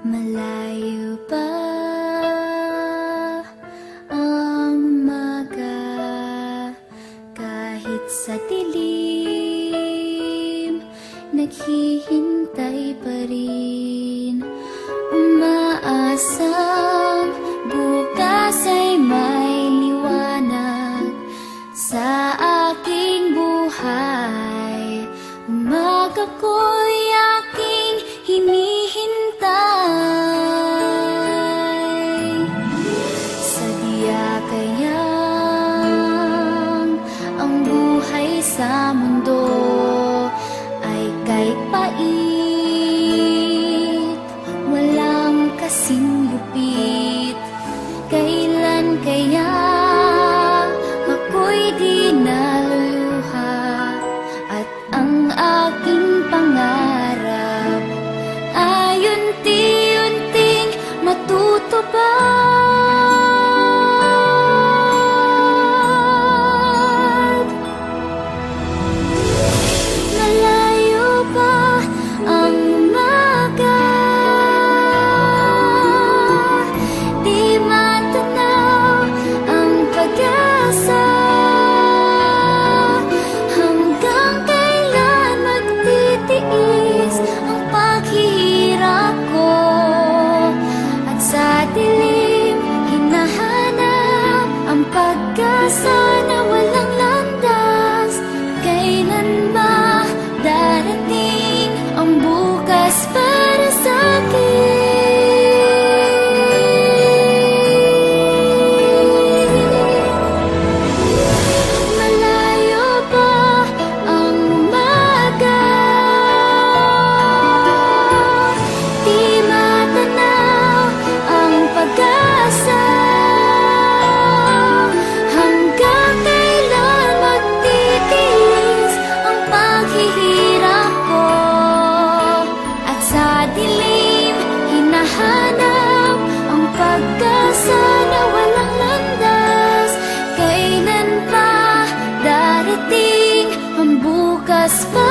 Malayo pa ang umaga sa dilim Naghihintay pa rin. Umaasang bukas ay may liwanag Sa aking buhay. Umaga ko'y sa mundo ay kay pain. just.